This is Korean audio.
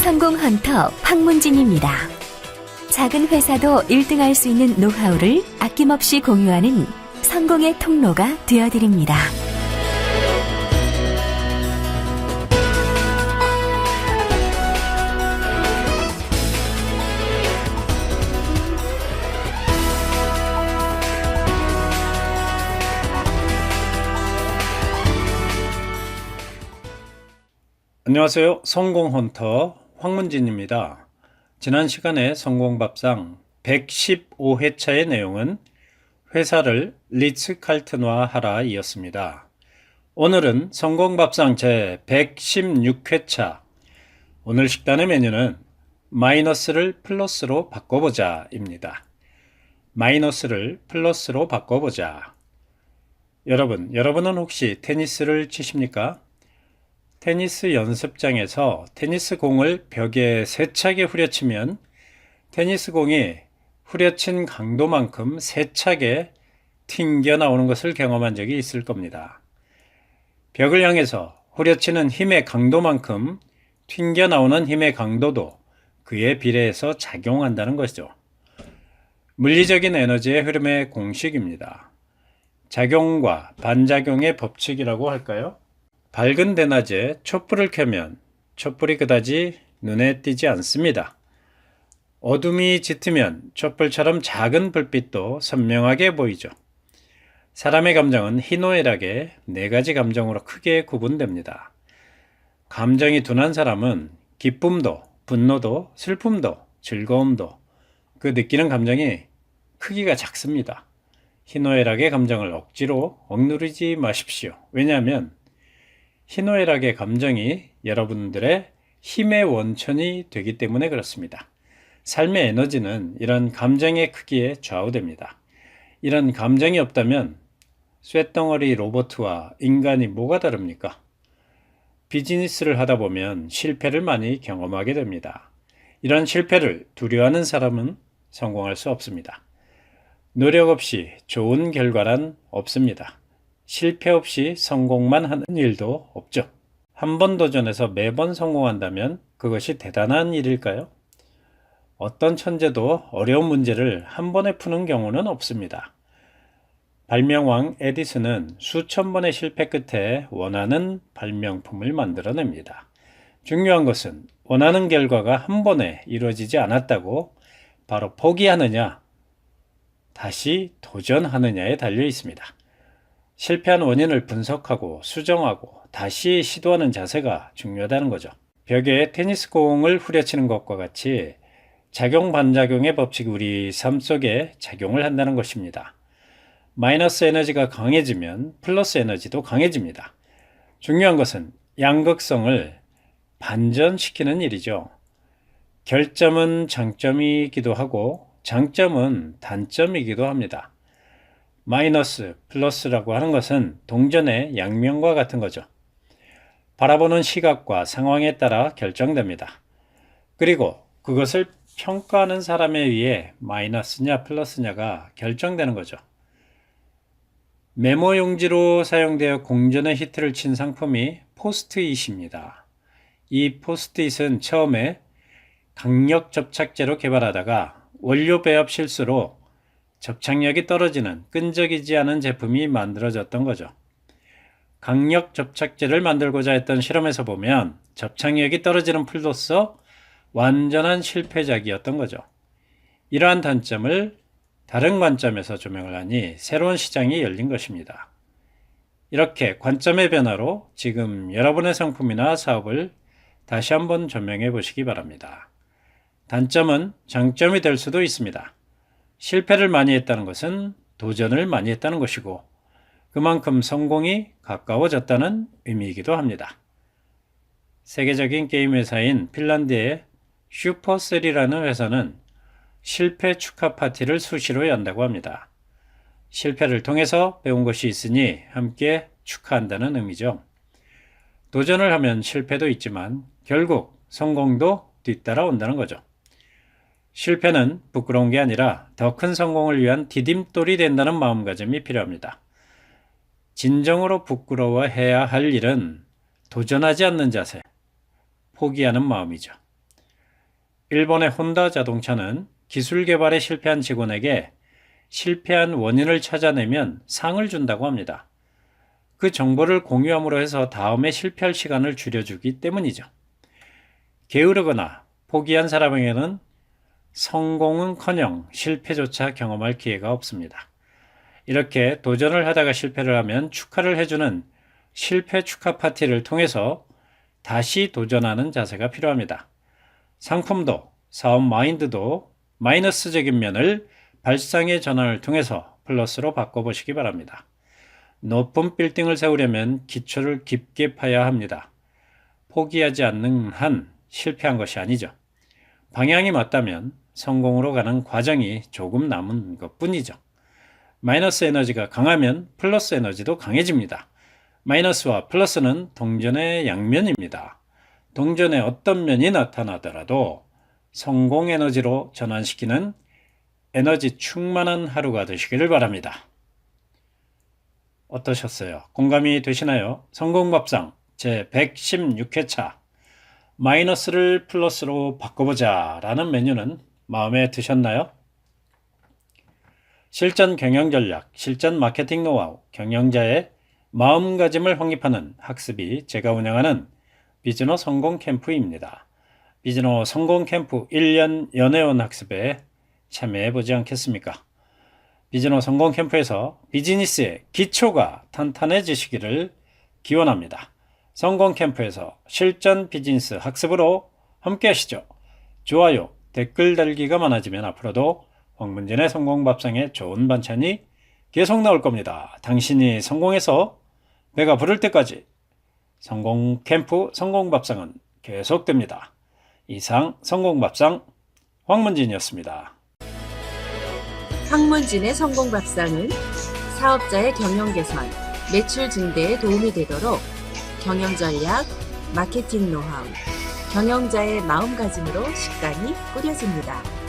성공 헌터 황문진입니다. 작은 회사도 1등할 수 있는 노하우를 아낌없이 공유하는 성공의 통로가 되어드립니다. 안녕하세요. 성공 헌터 황문진입니다. 지난 시간에 성공밥상 115회차의 내용은 회사를 리츠 칼튼화 하라 이었습니다. 오늘은 성공밥상 제 116회차 오늘 식단의 메뉴는 마이너스를 플러스로 바꿔보자 입니다. 마이너스를 플러스로 바꿔보자. 여러분, 여러분은 혹시 테니스를 치십니까? 테니스 연습장에서 테니스 공을 벽에 세차게 후려치면 테니스 공이 후려친 강도만큼 세차게 튕겨 나오는 것을 경험한 적이 있을 겁니다. 벽을 향해서 후려치는 힘의 강도만큼 튕겨 나오는 힘의 강도도 그에 비례해서 작용한다는 것이죠. 물리적인 에너지의 흐름의 공식입니다. 작용과 반작용의 법칙이라고 할까요? 밝은 대낮에 촛불을 켜면 촛불이 그다지 눈에 띄지 않습니다. 어둠이 짙으면 촛불처럼 작은 불빛도 선명하게 보이죠. 사람의 감정은 희노애락의 네 가지 감정으로 크게 구분됩니다. 감정이 둔한 사람은 기쁨도, 분노도, 슬픔도, 즐거움도 그 느끼는 감정이 크기가 작습니다. 희노애락의 감정을 억지로 억누르지 마십시오. 왜냐하면 희노애락의 감정이 여러분들의 힘의 원천이 되기 때문에 그렇습니다. 삶의 에너지는 이런 감정의 크기에 좌우됩니다. 이런 감정이 없다면 쇳덩어리 로봇과 인간이 뭐가 다릅니까? 비즈니스를 하다 보면 실패를 많이 경험하게 됩니다. 이런 실패를 두려워하는 사람은 성공할 수 없습니다. 노력 없이 좋은 결과란 없습니다. 실패 없이 성공만 하는 일도 없죠. 한 번 도전해서 매번 성공한다면 그것이 대단한 일일까요? 어떤 천재도 어려운 문제를 한 번에 푸는 경우는 없습니다. 발명왕 에디슨은 수천 번의 실패 끝에 원하는 발명품을 만들어냅니다. 중요한 것은 원하는 결과가 한 번에 이루어지지 않았다고 바로 포기하느냐, 다시 도전하느냐에 달려 있습니다. 실패한 원인을 분석하고 수정하고 다시 시도하는 자세가 중요하다는 거죠. 벽에 테니스 공을 후려치는 것과 같이 작용 반작용의 법칙이 우리 삶 속에 작용을 한다는 것입니다. 마이너스 에너지가 강해지면 플러스 에너지도 강해집니다. 중요한 것은 양극성을 반전시키는 일이죠. 결점은 장점이기도 하고 장점은 단점이기도 합니다. 마이너스, 플러스라고 하는 것은 동전의 양면과 같은 거죠. 바라보는 시각과 상황에 따라 결정됩니다. 그리고 그것을 평가하는 사람에 의해 마이너스냐 플러스냐가 결정되는 거죠. 메모 용지로 사용되어 공전의 히트를 친 상품이 포스트잇입니다. 이 포스트잇은 처음에 강력 접착제로 개발하다가 원료 배합 실수로 접착력이 떨어지는 끈적이지 않은 제품이 만들어졌던 거죠. 강력 접착제를 만들고자 했던 실험에서 보면 접착력이 떨어지는 풀로서 완전한 실패작이었던 거죠. 이러한 단점을 다른 관점에서 조명을 하니 새로운 시장이 열린 것입니다. 이렇게 관점의 변화로 지금 여러분의 상품이나 사업을 다시 한번 조명해 보시기 바랍니다. 단점은 장점이 될 수도 있습니다. 실패를 많이 했다는 것은 도전을 많이 했다는 것이고 그만큼 성공이 가까워졌다는 의미이기도 합니다. 세계적인 게임 회사인 핀란드의 슈퍼셀이라는 회사는 실패 축하 파티를 수시로 연다고 합니다. 실패를 통해서 배운 것이 있으니 함께 축하한다는 의미죠. 도전을 하면 실패도 있지만 결국 성공도 뒤따라 온다는 거죠. 실패는 부끄러운 게 아니라 더 큰 성공을 위한 디딤돌이 된다는 마음가짐이 필요합니다. 진정으로 부끄러워해야 할 일은 도전하지 않는 자세, 포기하는 마음이죠. 일본의 혼다 자동차는 기술 개발에 실패한 직원에게 실패한 원인을 찾아내면 상을 준다고 합니다. 그 정보를 공유함으로 해서 다음에 실패할 시간을 줄여주기 때문이죠. 게으르거나 포기한 사람에게는 성공은커녕 실패조차 경험할 기회가 없습니다. 이렇게 도전을 하다가 실패를 하면 축하를 해주는 실패 축하 파티를 통해서 다시 도전하는 자세가 필요합니다. 상품도 사업 마인드도 마이너스적인 면을 발상의 전환을 통해서 플러스로 바꿔보시기 바랍니다. 높은 빌딩을 세우려면 기초를 깊게 파야 합니다. 포기하지 않는 한 실패한 것이 아니죠. 방향이 맞다면 성공으로 가는 과정이 조금 남은 것 뿐이죠. 마이너스 에너지가 강하면 플러스 에너지도 강해집니다. 마이너스와 플러스는 동전의 양면입니다. 동전의 어떤 면이 나타나더라도 성공 에너지로 전환시키는 에너지 충만한 하루가 되시기를 바랍니다. 어떠셨어요? 공감이 되시나요? 성공밥상 제 116회차 마이너스를 플러스로 바꿔보자 라는 메뉴는 마음에 드셨나요? 실전 경영 전략, 실전 마케팅 노하우, 경영자의 마음가짐을 확립하는 학습이 제가 운영하는 비즈노 성공 캠프입니다. 비즈노 성공 캠프 1년 연애원 학습에 참여해 보지 않겠습니까? 비즈노 성공 캠프에서 비즈니스의 기초가 탄탄해지시기를 기원합니다. 성공 캠프에서 실전 비즈니스 학습으로 함께 하시죠. 좋아요, 댓글 달기가 많아지면 앞으로도 황문진의 성공 밥상에 좋은 반찬이 계속 나올 겁니다. 당신이 성공해서 배가 부를 때까지 성공 캠프 성공 밥상은 계속됩니다. 이상 성공 밥상 황문진이었습니다. 황문진의 성공 밥상은 사업자의 경영 개선, 매출 증대에 도움이 되도록 경영 전략, 마케팅 노하우, 경영자의 마음가짐으로 식단이 꾸려집니다.